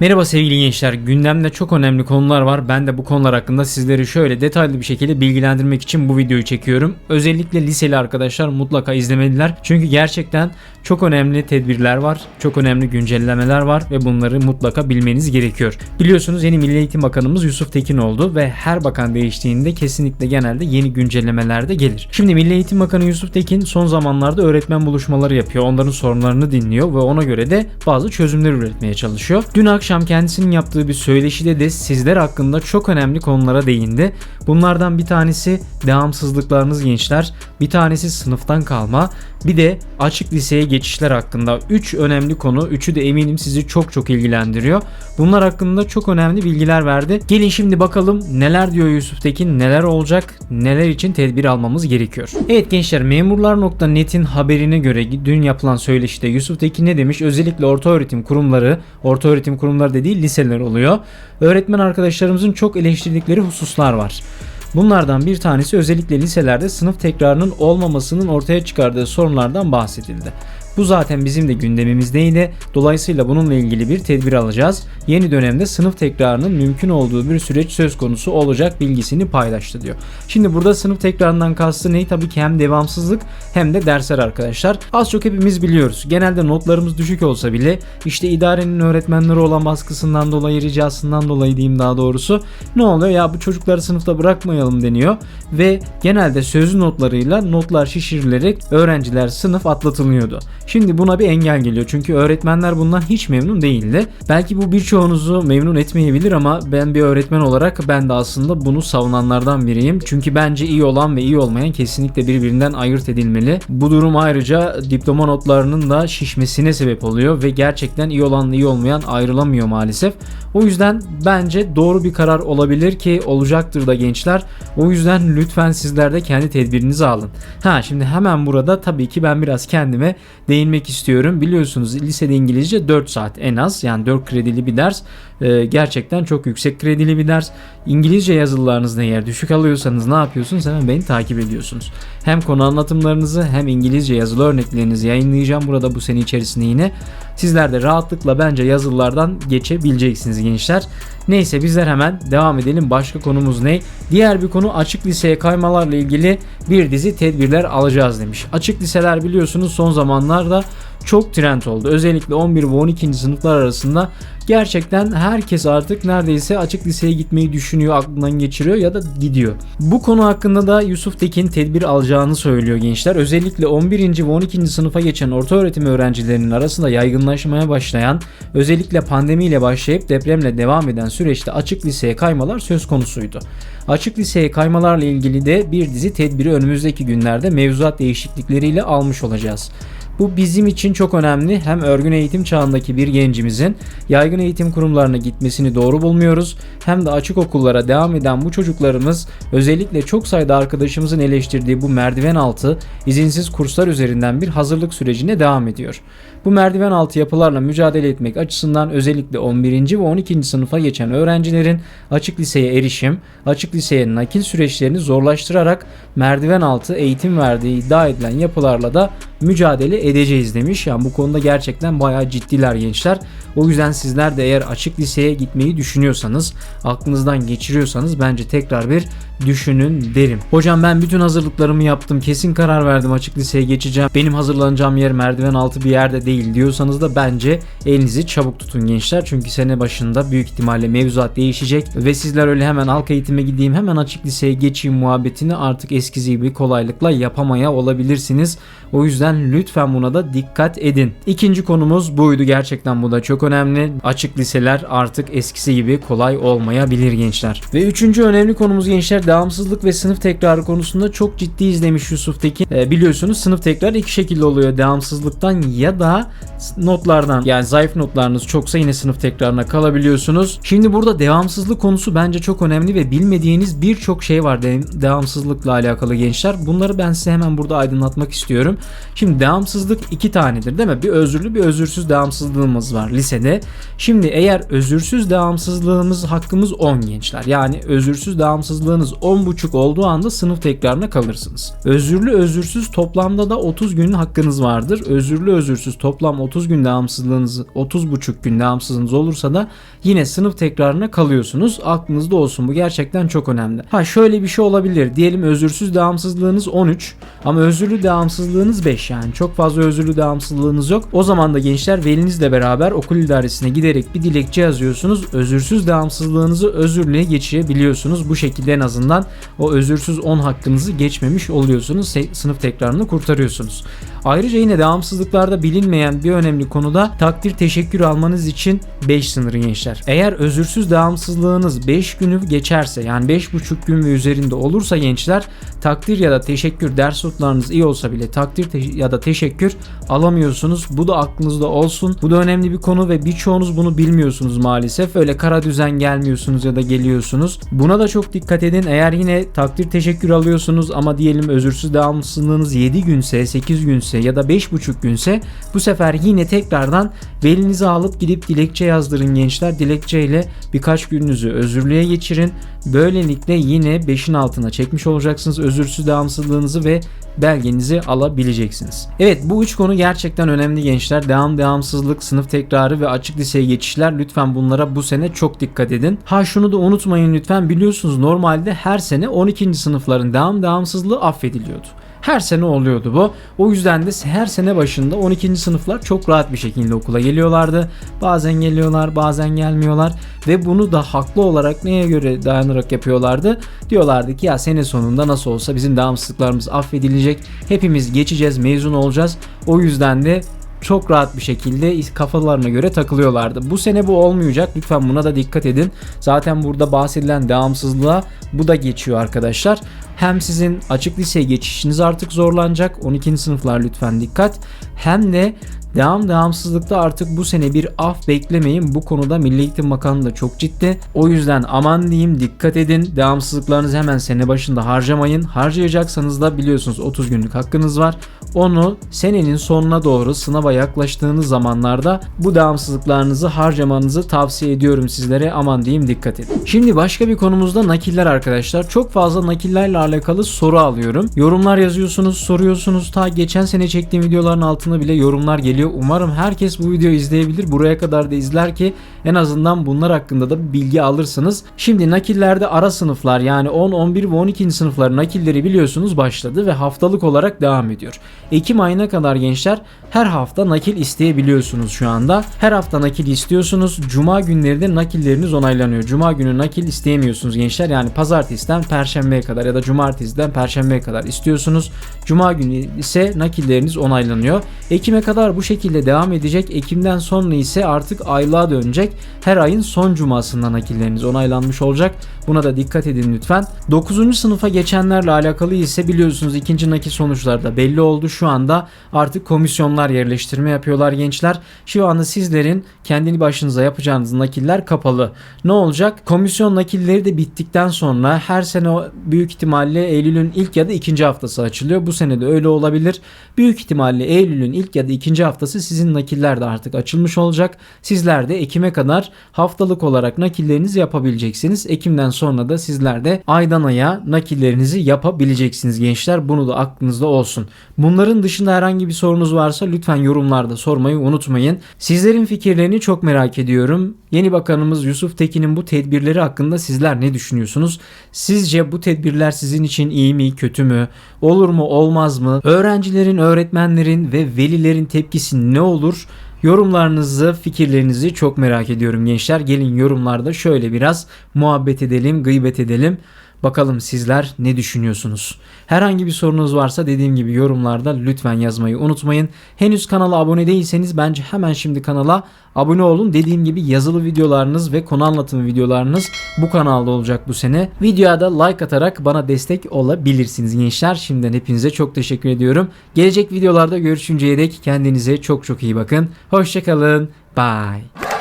Merhaba sevgili gençler. Gündemde çok önemli konular var. Ben de bu konular hakkında sizleri şöyle detaylı bir şekilde bilgilendirmek için bu videoyu çekiyorum. Özellikle liseli arkadaşlar mutlaka izlemeliler. Çünkü gerçekten çok önemli tedbirler var. Çok önemli güncellemeler var ve bunları mutlaka bilmeniz gerekiyor. Biliyorsunuz yeni Milli Eğitim Bakanımız Yusuf Tekin oldu ve her bakan değiştiğinde kesinlikle genelde yeni güncellemeler de gelir. Şimdi Milli Eğitim Bakanı Yusuf Tekin son zamanlarda öğretmen buluşmaları yapıyor. Onların sorunlarını dinliyor ve ona göre de bazı çözümler üretmeye çalışıyor. Dün akşam kendisinin yaptığı bir söyleşide de sizler hakkında çok önemli konulara değindi. Bunlardan bir tanesi devamsızlıklarınız gençler, bir tanesi sınıftan kalma, bir de açık liseye geçişler hakkında 3 önemli konu. Üçü de eminim sizi çok çok ilgilendiriyor. Bunlar hakkında çok önemli bilgiler verdi. Gelin şimdi bakalım neler diyor Yusuf Tekin, neler olacak, neler için tedbir almamız gerekiyor. Evet gençler memurlar.net'in haberine göre dün yapılan söyleşide Yusuf Tekin ne demiş? Özellikle orta öğretim kurumları, orta öğretim kurumları dediği liseler oluyor. Öğretmen arkadaşlarımızın çok eleştirdikleri hususlar var. Bunlardan bir tanesi özellikle liselerde sınıf tekrarının olmamasının ortaya çıkardığı sorunlardan bahsedildi. Bu zaten bizim de gündemimizdeydi. Dolayısıyla bununla ilgili bir tedbir alacağız. Yeni dönemde sınıf tekrarının mümkün olduğu bir süreç söz konusu olacak bilgisini paylaştı diyor. Şimdi burada sınıf tekrarından kastı ne? Tabii ki hem devamsızlık hem de dersler arkadaşlar. Az çok hepimiz biliyoruz. Genelde notlarımız düşük olsa bile işte idarenin öğretmenlere olan baskısından dolayı, ricasından dolayı diyeyim daha doğrusu. Ne oluyor? Ya bu çocukları sınıfta bırakmayalım deniyor ve genelde sözlü notlarıyla notlar şişirilerek öğrenciler sınıf atlatılıyordu. Şimdi buna bir engel geliyor. Çünkü öğretmenler bundan hiç memnun değildi. Belki bu birçoğunuzu memnun etmeyebilir ama ben bir öğretmen olarak ben de aslında bunu savunanlardan biriyim. Çünkü bence iyi olan ve iyi olmayan kesinlikle birbirinden ayırt edilmeli. Bu durum ayrıca diploma notlarının da şişmesine sebep oluyor ve gerçekten iyi olanla iyi olmayan ayrılamıyor maalesef. O yüzden bence doğru bir karar olabilir ki olacaktır da gençler. O yüzden lütfen sizler de kendi tedbirinizi alın. Ha şimdi hemen burada tabii ki ben biraz kendime değinmek istiyorum. Biliyorsunuz lisede İngilizce 4 saat en az yani 4 kredili bir ders. Ee, gerçekten çok yüksek kredili bir ders. İngilizce yazılılarınızda eğer düşük alıyorsanız ne yapıyorsunuz? Hemen beni takip ediyorsunuz. Hem konu anlatımlarınızı hem İngilizce yazılı örneklerinizi yayınlayacağım burada bu sene içerisinde yine. Sizler de rahatlıkla bence yazılılardan geçebileceksiniz gençler. Neyse bizler hemen devam edelim. Başka konumuz ne? Diğer bir konu açık liseye kaymalarla ilgili bir dizi tedbirler alacağız demiş. Açık liseler biliyorsunuz son zamanlarda çok trend oldu. Özellikle 11 ve 12. sınıflar arasında gerçekten herkes artık neredeyse açık liseye gitmeyi düşünüyor, aklından geçiriyor ya da gidiyor. Bu konu hakkında da Yusuf Tekin tedbir alacağını söylüyor gençler. Özellikle 11. ve 12. sınıfa geçen orta öğretim öğrencilerinin arasında yaygınlaşmaya başlayan, özellikle pandemiyle başlayıp depremle devam eden süreçte açık liseye kaymalar söz konusuydu. Açık liseye kaymalarla ilgili de bir dizi tedbiri önümüzdeki günlerde mevzuat değişiklikleriyle almış olacağız. Bu bizim için çok önemli. Hem örgün eğitim çağındaki bir gencimizin yaygın eğitim kurumlarına gitmesini doğru bulmuyoruz. Hem de açık okullara devam eden bu çocuklarımız özellikle çok sayıda arkadaşımızın eleştirdiği bu merdiven altı izinsiz kurslar üzerinden bir hazırlık sürecine devam ediyor. Bu merdiven altı yapılarla mücadele etmek açısından özellikle 11. ve 12. sınıfa geçen öğrencilerin açık liseye erişim, açık liseye nakil süreçlerini zorlaştırarak merdiven altı eğitim verdiği iddia edilen yapılarla da mücadele edeceğiz demiş. Yani bu konuda gerçekten bayağı ciddiler gençler. O yüzden sizler de eğer açık liseye gitmeyi düşünüyorsanız, aklınızdan geçiriyorsanız bence tekrar bir düşünün derim. Hocam ben bütün hazırlıklarımı yaptım. Kesin karar verdim açık liseye geçeceğim. Benim hazırlanacağım yer merdiven altı bir yerde değil diyorsanız da bence elinizi çabuk tutun gençler. Çünkü sene başında büyük ihtimalle mevzuat değişecek ve sizler öyle hemen halk eğitime gideyim hemen açık liseye geçeyim muhabbetini artık eskisi gibi kolaylıkla yapamaya olabilirsiniz. O yüzden lütfen buna da dikkat edin. İkinci konumuz buydu gerçekten bu da çok önemli. Açık liseler artık eskisi gibi kolay olmayabilir gençler. Ve üçüncü önemli konumuz gençler devamsızlık ve sınıf tekrarı konusunda çok ciddi izlemiş Yusuf Tekin. E, biliyorsunuz sınıf tekrar iki şekilde oluyor. Devamsızlıktan ya da notlardan. Yani zayıf notlarınız çoksa yine sınıf tekrarına kalabiliyorsunuz. Şimdi burada devamsızlık konusu bence çok önemli ve bilmediğiniz birçok şey var devamsızlıkla alakalı gençler. Bunları ben size hemen burada aydınlatmak istiyorum. Şimdi devamsızlık iki tanedir değil mi? Bir özürlü bir özürsüz devamsızlığımız var lisede. Şimdi eğer özürsüz devamsızlığımız hakkımız 10 gençler. Yani özürsüz devamsızlığınız 10.5 olduğu anda sınıf tekrarına kalırsınız. Özürlü özürsüz toplamda da 30 günün hakkınız vardır. Özürlü özürsüz toplam 30 gün devamsızlığınız 30.5 gün devamsızlığınız olursa da yine sınıf tekrarına kalıyorsunuz. Aklınızda olsun bu gerçekten çok önemli. Ha şöyle bir şey olabilir. Diyelim özürsüz devamsızlığınız 13 ama özürlü devamsızlığınız 5 yani çok fazla özürlü devamsızlığınız yok. O zaman da gençler velinizle beraber okul idaresine giderek bir dilekçe yazıyorsunuz. Özürsüz devamsızlığınızı özürlüğe geçirebiliyorsunuz. Bu şekilde en azından o özürsüz 10 hakkınızı geçmemiş oluyorsunuz. Sınıf tekrarını kurtarıyorsunuz. Ayrıca yine devamsızlıklarda bilinmeyen bir önemli konuda takdir teşekkür almanız için 5 sınırı gençler. Eğer özürsüz devamsızlığınız 5 günü geçerse yani 5,5 gün ve üzerinde olursa gençler takdir ya da teşekkür ders notlarınız iyi olsa bile takdir ya da teşekkür alamıyorsunuz. Bu da aklınızda olsun. Bu da önemli bir konu ve birçoğunuz bunu bilmiyorsunuz maalesef. Öyle kara düzen gelmiyorsunuz ya da geliyorsunuz. Buna da çok dikkat edin. Eğer yine takdir teşekkür alıyorsunuz ama diyelim özürsüz devamsızlığınız 7 günse, 8 günse ya da 5,5 günse bu sefer yine tekrardan velinizi alıp gidip dilekçe yazdırın gençler. Dilekçeyle birkaç gününüzü özürlüğe geçirin. Böylelikle yine 5'in altına çekmiş olacaksınız özürsüz devamsızlığınızı ve belgenizi alabileceksiniz. Evet bu üç konu gerçekten önemli gençler. Devam devamsızlık, sınıf tekrarı ve açık liseye geçişler lütfen bunlara bu sene çok dikkat edin. Ha şunu da unutmayın lütfen biliyorsunuz normalde her sene 12. sınıfların devam devamsızlığı affediliyordu. Her sene oluyordu bu. O yüzden de her sene başında 12. sınıflar çok rahat bir şekilde okula geliyorlardı. Bazen geliyorlar, bazen gelmiyorlar ve bunu da haklı olarak neye göre dayanarak yapıyorlardı? Diyorlardı ki ya sene sonunda nasıl olsa bizim devamsızlıklarımız affedilecek. Hepimiz geçeceğiz, mezun olacağız. O yüzden de çok rahat bir şekilde kafalarına göre takılıyorlardı. Bu sene bu olmayacak. Lütfen buna da dikkat edin. Zaten burada bahsedilen devamsızlığa bu da geçiyor arkadaşlar. Hem sizin açık liseye geçişiniz artık zorlanacak. 12. sınıflar lütfen dikkat. Hem de Devam devamsızlıkta artık bu sene bir af beklemeyin. Bu konuda Milli Eğitim Bakanlığı da çok ciddi. O yüzden aman diyeyim dikkat edin. Devamsızlıklarınızı hemen sene başında harcamayın. Harcayacaksanız da biliyorsunuz 30 günlük hakkınız var. Onu senenin sonuna doğru sınava yaklaştığınız zamanlarda bu devamsızlıklarınızı harcamanızı tavsiye ediyorum sizlere. Aman diyeyim dikkat edin. Şimdi başka bir konumuzda nakiller arkadaşlar. Çok fazla nakillerle alakalı soru alıyorum. Yorumlar yazıyorsunuz, soruyorsunuz. Ta geçen sene çektiğim videoların altına bile yorumlar geliyor. Umarım herkes bu videoyu izleyebilir. Buraya kadar da izler ki en azından bunlar hakkında da bilgi alırsınız. Şimdi nakillerde ara sınıflar yani 10, 11 ve 12. sınıfların nakilleri biliyorsunuz başladı ve haftalık olarak devam ediyor. Ekim ayına kadar gençler her hafta nakil isteyebiliyorsunuz şu anda. Her hafta nakil istiyorsunuz. Cuma günleri de nakilleriniz onaylanıyor. Cuma günü nakil isteyemiyorsunuz gençler. Yani pazartesiden perşembeye kadar ya da cumartesiden perşembeye kadar istiyorsunuz. Cuma günü ise nakilleriniz onaylanıyor. Ekim'e kadar bu şekilde devam edecek. Ekim'den sonra ise artık aylığa dönecek. Her ayın son cumasında nakilleriniz onaylanmış olacak. Buna da dikkat edin lütfen. 9. sınıfa geçenlerle alakalı ise biliyorsunuz ikinci nakil sonuçları da belli oldu. Şu anda artık komisyonlar yerleştirme yapıyorlar gençler. Şu anda sizlerin kendini başınıza yapacağınız nakiller kapalı. Ne olacak? Komisyon nakilleri de bittikten sonra her sene büyük ihtimalle Eylül'ün ilk ya da ikinci haftası açılıyor. Bu sene de öyle olabilir. Büyük ihtimalle Eylül'ün ilk ya da ikinci haftası sizin nakiller de artık açılmış olacak. Sizler de Ekim'e kadar haftalık olarak nakillerinizi yapabileceksiniz. Ekim'den sonra da sizler de aydan aya nakillerinizi yapabileceksiniz gençler. Bunu da aklınızda olsun. Bunların dışında herhangi bir sorunuz varsa lütfen yorumlarda sormayı unutmayın. Sizlerin fikirlerini çok merak ediyorum. Yeni bakanımız Yusuf Tekin'in bu tedbirleri hakkında sizler ne düşünüyorsunuz? Sizce bu tedbirler sizin için iyi mi, kötü mü? Olur mu, olmaz mı? Öğrencilerin, öğretmenlerin ve velilerin tepkisi ne olur? Yorumlarınızı, fikirlerinizi çok merak ediyorum gençler. Gelin yorumlarda şöyle biraz muhabbet edelim, gıybet edelim. Bakalım sizler ne düşünüyorsunuz? Herhangi bir sorunuz varsa dediğim gibi yorumlarda lütfen yazmayı unutmayın. Henüz kanala abone değilseniz bence hemen şimdi kanala abone olun. Dediğim gibi yazılı videolarınız ve konu anlatımı videolarınız bu kanalda olacak bu sene. Videoya da like atarak bana destek olabilirsiniz gençler. Şimdiden hepinize çok teşekkür ediyorum. Gelecek videolarda görüşünceye dek kendinize çok çok iyi bakın. Hoşçakalın. Bye.